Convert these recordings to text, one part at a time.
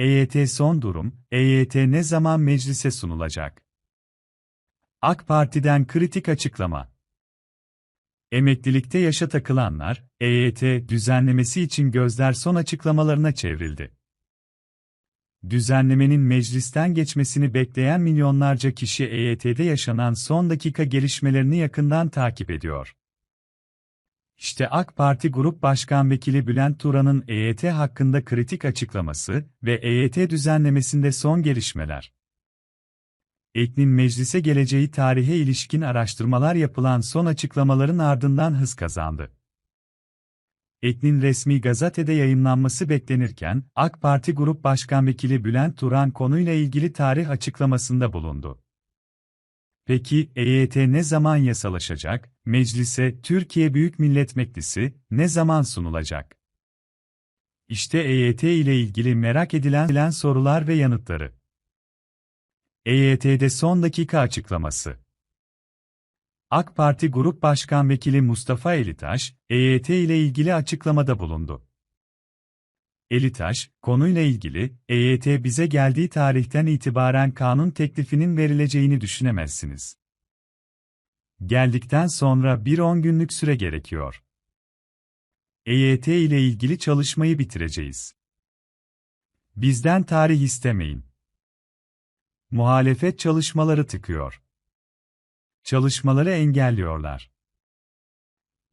EYT son durum, EYT ne zaman meclise sunulacak? AK Parti'den kritik açıklama. Emeklilikte yaşa takılanlar, EYT düzenlemesi için gözler son açıklamalarına çevrildi. Düzenlemenin meclisten geçmesini bekleyen milyonlarca kişi EYT'de yaşanan son dakika gelişmelerini yakından takip ediyor. İşte AK Parti Grup Başkan Vekili Bülent Turan'ın EYT hakkında kritik açıklaması ve EYT düzenlemesinde son gelişmeler. EKN'in meclise geleceği tarihe ilişkin araştırmalar yapılan son açıklamaların ardından hız kazandı. EKN'in resmi gazetede yayınlanması beklenirken, AK Parti Grup Başkan Vekili Bülent Turan konuyla ilgili tarih açıklamasında bulundu. Peki EYT ne zaman yasalaşacak? Meclise Türkiye Büyük Millet Meclisi ne zaman sunulacak? İşte EYT ile ilgili merak edilen sorular ve yanıtları. EYT'de son dakika açıklaması. AK Parti Grup Başkan Vekili Mustafa Elitaş, EYT ile ilgili açıklamada bulundu. Elitaş, konuyla ilgili, EYT bize geldiği tarihten itibaren kanun teklifinin verileceğini düşünemezsiniz. Geldikten sonra bir 10 günlük süre gerekiyor. EYT ile ilgili çalışmayı bitireceğiz. Bizden tarih istemeyin. Muhalefet çalışmaları tıkıyor. Çalışmaları engelliyorlar.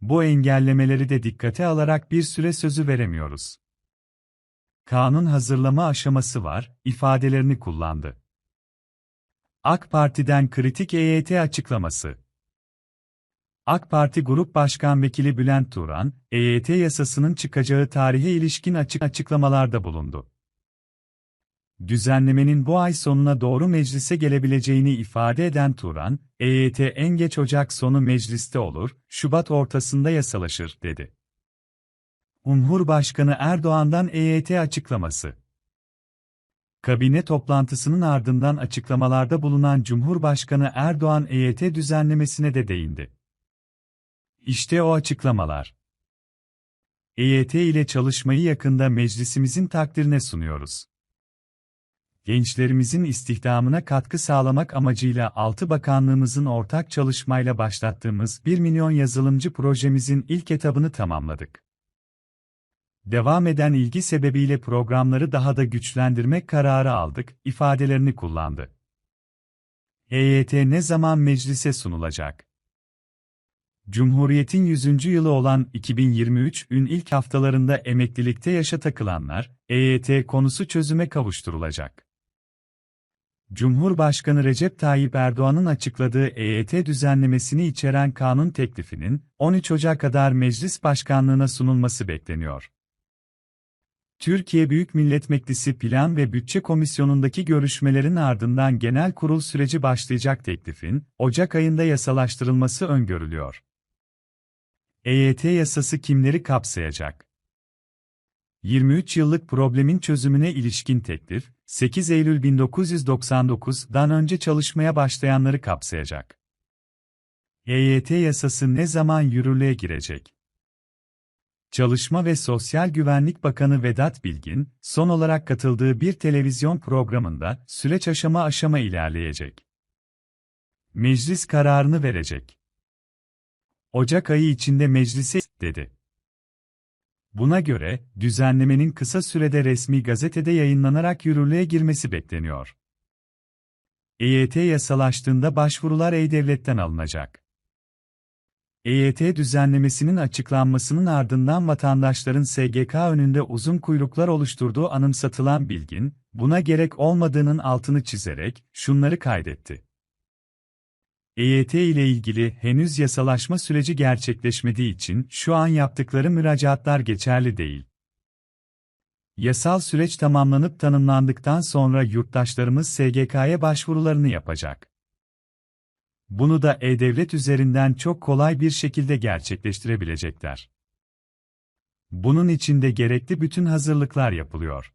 Bu engellemeleri de dikkate alarak bir süre sözü veremiyoruz. Kanun hazırlama aşaması var, ifadelerini kullandı. AK Parti'den kritik EYT açıklaması. AK Parti Grup Başkan Vekili Bülent Turan, EYT yasasının çıkacağı tarihe ilişkin açık açıklamalarda bulundu. Düzenlemenin bu ay sonuna doğru meclise gelebileceğini ifade eden Turan, EYT en geç Ocak sonu mecliste olur, Şubat ortasında yasalaşır, dedi. Cumhurbaşkanı Erdoğan'dan EYT açıklaması. Kabine toplantısının ardından açıklamalarda bulunan Cumhurbaşkanı Erdoğan EYT düzenlemesine de değindi. İşte o açıklamalar. EYT ile çalışmayı yakında meclisimizin takdirine sunuyoruz. Gençlerimizin istihdamına katkı sağlamak amacıyla 6 bakanlığımızın ortak çalışmayla başlattığımız 1 milyon yazılımcı projemizin ilk etabını tamamladık. Devam eden ilgi sebebiyle programları daha da güçlendirmek kararı aldık, ifadelerini kullandı. EYT ne zaman meclise sunulacak? Cumhuriyetin 100. yılı olan 2023'ün ilk haftalarında emeklilikte yaşa takılanlar, EYT konusu çözüme kavuşturulacak. Cumhurbaşkanı Recep Tayyip Erdoğan'ın açıkladığı EYT düzenlemesini içeren kanun teklifinin 13 Ocak kadar meclis başkanlığına sunulması bekleniyor. Türkiye Büyük Millet Meclisi Plan ve Bütçe Komisyonu'ndaki görüşmelerin ardından genel kurul süreci başlayacak teklifin, Ocak ayında yasalaştırılması öngörülüyor. EYT yasası kimleri kapsayacak? 23 yıllık problemin çözümüne ilişkin teklif, 8 Eylül 1999'dan önce çalışmaya başlayanları kapsayacak. EYT yasası ne zaman yürürlüğe girecek? Çalışma ve Sosyal Güvenlik Bakanı Vedat Bilgin, son olarak katıldığı bir televizyon programında süreç aşama aşama ilerleyecek. Meclis kararını verecek. Ocak ayı içinde meclise dedi. Buna göre, düzenlemenin kısa sürede resmi gazetede yayınlanarak yürürlüğe girmesi bekleniyor. EYT yasalaştığında başvurular E-Devlet'ten alınacak. EYT düzenlemesinin açıklanmasının ardından vatandaşların SGK önünde uzun kuyruklar oluşturduğu anımsatılan bilgin, buna gerek olmadığının altını çizerek şunları kaydetti. EYT ile ilgili henüz yasalaşma süreci gerçekleşmediği için şu an yaptıkları müracaatlar geçerli değil. Yasal süreç tamamlanıp tanımlandıktan sonra yurttaşlarımız SGK'ya başvurularını yapacak. Bunu da e-devlet üzerinden çok kolay bir şekilde gerçekleştirebilecekler. Bunun için de gerekli bütün hazırlıklar yapılıyor.